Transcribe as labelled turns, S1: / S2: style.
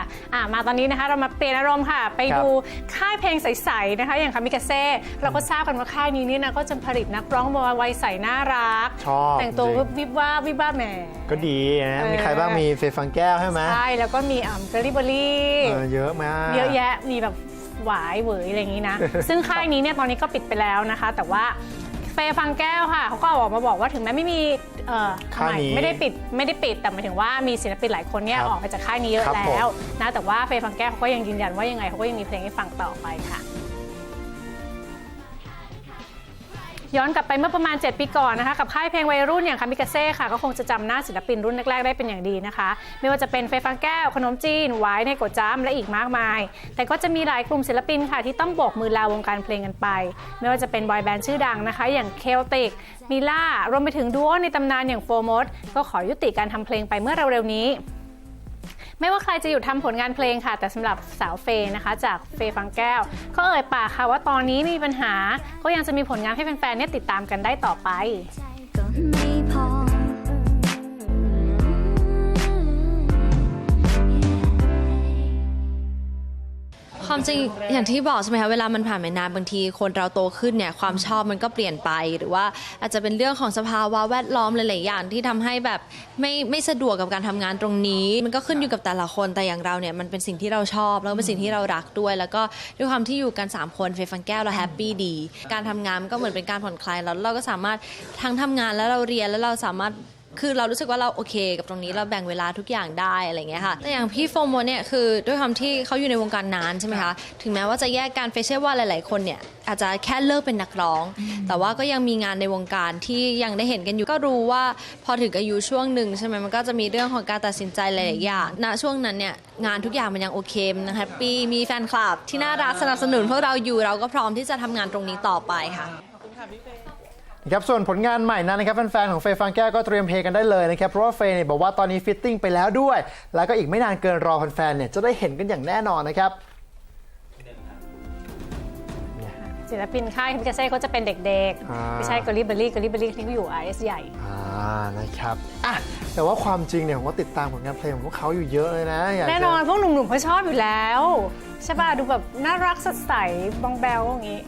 S1: ค่ะอะมาตอนนี้นะคะเรามาเปลี่ยนอารมณ์ค่ะ ไป
S2: ครับ
S1: ดูค่ายเพลงใสๆนะคะ อย่างคามิกาเซ่เราก็ทราบกันว่าค่ายนี้เนี่ยนะก็จะผลิตนักร้องวัยใสน่ารัก
S2: ชอบ
S1: แต่งตัว
S2: จริง
S1: วิบว่าบวิบว่าบแหม
S2: ก็ดีนะ
S1: เออ
S2: มีใครบ้างมีเฟยฟังแก้วใช่ไหม
S1: ใช่แล้วก็มีอ่าเกอรี่เบอรี่
S2: เออเยอะมาก
S1: เยอะแยะ มีแบบหวายเหวยอะไรอย่างนี้นะ ซึ่งค่ายนี้เนี่ยตอนนี้ก็ปิดไปแล้วนะคะ แต่ว่า เฟย์ฟังแก้วค่ะเขาก็ออกมาบอกว่าถึงแม้ไม่มีเอ่อ
S2: ค่ายนี้
S1: ไม่ได้ปิดไม่ได้ปิด แต่หมายถึงว่ามีศิลปินหลายคนเนี่ย
S2: ครับ
S1: ออกไปจากค่ายนี้เยอะ
S2: ครับ
S1: แล้ว
S2: ผม
S1: นะแต่ว่าเฟย์ฟังแก้วเขาก็ยังยืนยันว่ายังไงเขาก็ยังมีเพลงให้ฟังต่อไปค่ะ ย้อนกลับไปเมื่อประมาณ 7 ปีก่อนนะคะกับค่ายเพลงวัยรุ่นอย่างคามิกาเซ่ค่ะ ก็คงจะจำหน้าศิลปินรุ่นแรกๆได้เป็นอย่างดีนะคะ ไม่ว่าจะเป็นเฟย์ฟังแก้ว ขนมจีนไว้ในโกดจ้ามและอีกมากมาย แต่ก็จะมีหลายกลุ่มศิลปินค่ะที่ต้องโบกมือลาวงการเพลงกันไป ไม่ว่าจะเป็นบอยแบนด์ชื่อดังนะคะ อย่างเคลติกมิล่ารวมไปถึงดูโอในตำนานอย่างโฟร์มดก็ขอยุติการทำเพลงไปเมื่อเร็วๆนี้ ไม่ว่าใครจะหยุดทำผลงานเพลงค่ะ แต่สำหรับสาวเฟย์นะคะ จากเฟย์ฟังแก้ว ก็เอ่ยปากค่ะว่าตอนนี้ม่มีปัญหา ก็ยังจะมีผลงานให้แฟนๆเนี่ยติดตามกันได้ต่อไป
S3: ความจริงอย่างที่บอกใช่ไหมคะเวลามันผ่านไปนานบางที คนเราโตขึ้นเนี่ยความชอบมันก็เปลี่ยนไป หรือว่าอาจจะเป็นเรื่องของสภาวะแวดล้อมหลายๆอย่างที่ทำให้แบบไม่ไม่สะดวกกับการทำงานตรงนี้ มันก็ขึ้นอยู่กับแต่ละคนแต่อย่างเราเนี่ยมันเป็นสิ่งที่เราชอบแล้วเป็นสิ่งที่เรารักด้วย แล้วก็ด้วยความที่อยู่กันสามคนเฟยฟังแก้วเราแฮปปี้ดี การทำงานมันก็เหมือนเป็นการผ่อนคลายแล้วเราก็สามารถทั้งทำงานแล้วเราเรียนแล้วเราสามารถ คือเรารู้สึกว่าเราโอเค กับตรงนี้เราแบ่งเวลาทุกอย่างได้อะไรอย่างเงี้ยค่ะ แต่อย่างพี่โฟโมเนี่ยคือด้วยความที่เขาอยู่ในวงการนานใช่ไหมคะ ถึงแม้ว่าจะแยกการเฟเชื่อว่าหลาย ๆ คนเนี่ยอาจจะแค่เลิกเป็นนักร้อง แต่ว่าก็ยังมีงานในวงการที่ยังได้เห็นกันอยู่ ก็รู้ว่าพอถึงอายุช่วงหนึ่งใช่ไหมมันก็จะมีเรื่องของการตัดสินใจหลาย ๆ อย่าง ณ ช่วงนั้นเนี่ยงานทุกอย่างมันยังโอเคมันยังแฮปปี้ มีแฟนคลับที่น่ารักสนับสนุนพวกเราอยู่ เราก็พร้อมที่จะทำงานตรงนี้ต่อไปค่ะ
S2: นะครับส่วนผลงานใหม่นั้นนะครับแฟนๆของเฟยฟังแก้วก็เตรียมเพลงกันได้เลยนะครับเพราะว่าเฟยเนี่ยบอกว่าตอนนี้ฟิตติ้งไปแล้วด้วย แล้วก็อีกไม่นานเกินรอแฟนๆเนี่ยจะได้เห็นกันอย่างแน่นอนนะครับ
S1: ศิลปินค่ายคามิกาเซ่เขาจะเป็นเด็ก
S2: อ่า
S1: ๆไม่ใช่เกอรี่เบอรี่เกอรี่เบอรี่ที่เขาอยู่ RS ใหญ่
S2: อ่านะครับอะแต่ว่าความจริงเนี่ยผมก็ติดตามผลงานเพลงของพวกเขาอยู่เยอะเลยนะอยากจะ
S1: แน่นอนพวกหนุ่มๆเขาชอบอยู่แล้ว ใช่ป่ะดูแบบน่ารักสดใสบองแบลอย่างนี้